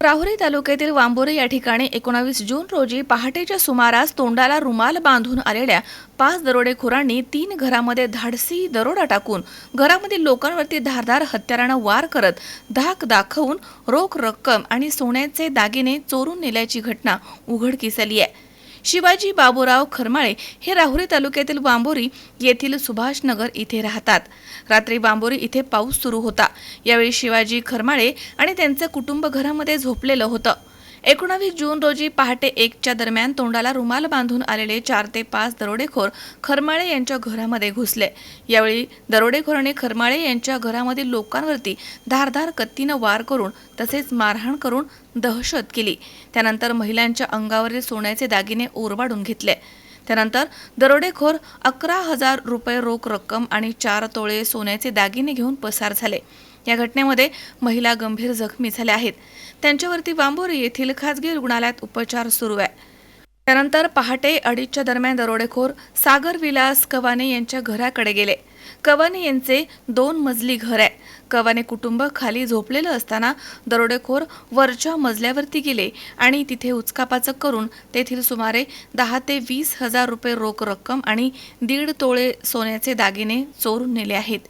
राहुरी तालुक्यातील वांबोरे या ठिकाणी एकोणावीस जून रोजी पहाटेच्या सुमारास तोंडाला रुमाल बांधून आलेल्या पाच दरोडेखोरांनी तीन घरामध्ये धाडसी दरोडा टाकून घरामधील लोकांवरती धारदार हत्यारानं वार करत धाक दाखवून रोख रक्कम आणि सोन्याचे दागिने चोरून नेल्याची घटना उघडकीस आली आहे. शिवाजी बाबूराव खरमाळे हे राहुरी तालुक्यातील बांबोरी येथील सुभाषनगर इथे राहतात. रात्री बांबोरी इथे पाऊस सुरू होता. यावेळी शिवाजी खरमाळे आणि त्यांचं कुटुंब घरामध्ये झोपलेलं होतं. एकोणावीस जून रोजी पहाटे एकच्या दरम्यान तोंडाला रुमाल बांधून आलेले चार ते पाच दरोडेखोर खरमाळे यांच्या घरामध्ये घुसले. यावेळी दरोडेखोराने खरमाळे यांच्या घरामधील लोकांवरती धारधार कत्तीनं वार करून तसेच मारहाण करून दहशत केली. त्यानंतर महिलांच्या अंगावरील सोन्याचे दागिने ओरबाडून घेतले. त्यानंतर दरोडेखोर अकरा हजार रुपये रोख रक्कम आणि चार तोळे सोन्याचे दागिने घेऊन पसार झाले. या घटनेमध्ये महिला गंभीर जखमी झाल्या आहेत. त्यांच्यावरती बांबोरी येथील खासगी रुग्णालयात उपचार सुरू आहे. त्यानंतर पहाटे अडीचच्या दरम्यान दरोडेखोर सागर विलास कवाने यांच्या घराकडे गेले. कवाने यांचे दोन मजली घर आहे. कवाने कुटुंब खाली झोपलेलं असताना दरोडेखोर वरच्या मजल्यावरती गेले आणि तिथे उचकापाचक करून तेथील सुमारे दहा ते वीस हजार रुपये रोख रक्कम आणि दीड तोळे सोन्याचे दागिने चोरून नेले आहेत.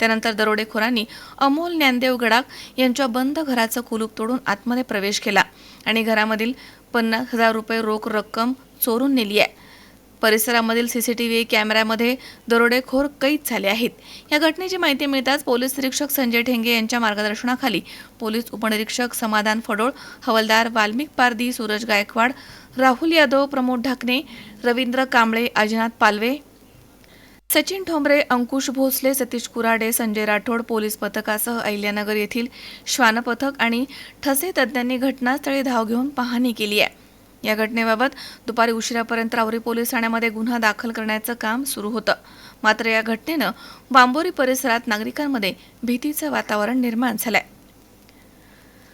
त्यानंतर दरोडेखोरांनी अमोल ज्ञानदेव गडाख यांच्या बंद घराचं कुलूप तोडून आतमध्ये प्रवेश केला आणि घरामधील पन्नास हजार रुपये रोख रक्कम चोरून नेली आहे. परिसरामधील सीसीटीव्ही कॅमेऱ्यामध्ये दरोडेखोर कैद झाले आहेत. या घटनेची माहिती मिळताच पोलीस निरीक्षक संजय ठेंगे यांच्या मार्गदर्शनाखाली पोलीस उपनिरीक्षक समाधान फडोळ हवालदार वाल्मिक पारदी सूरज गायकवाड राहुल यादव प्रमोद ढाकणे रवींद्र कांबळे अजिनाथ पालवे सचिन ठोंबरे अंकुश भोसले सतीश कुराडे संजय राठोड पोलीस पथकासह अहिल्यानगर येथील श्वानपथक आणि ठसे तज्ज्ञांनी घटनास्थळी धाव घेऊन पाहणी केली आहे. या घटनेबाबत दुपारी उशिरापर्यंत रावरी पोलीस ठाण्यामध्ये गुन्हा दाखल करण्याचं काम सुरू होतं. मात्र या घटनेनं बांबोरी परिसरात नागरिकांमध्ये भीतीचं वातावरण निर्माण झालंय.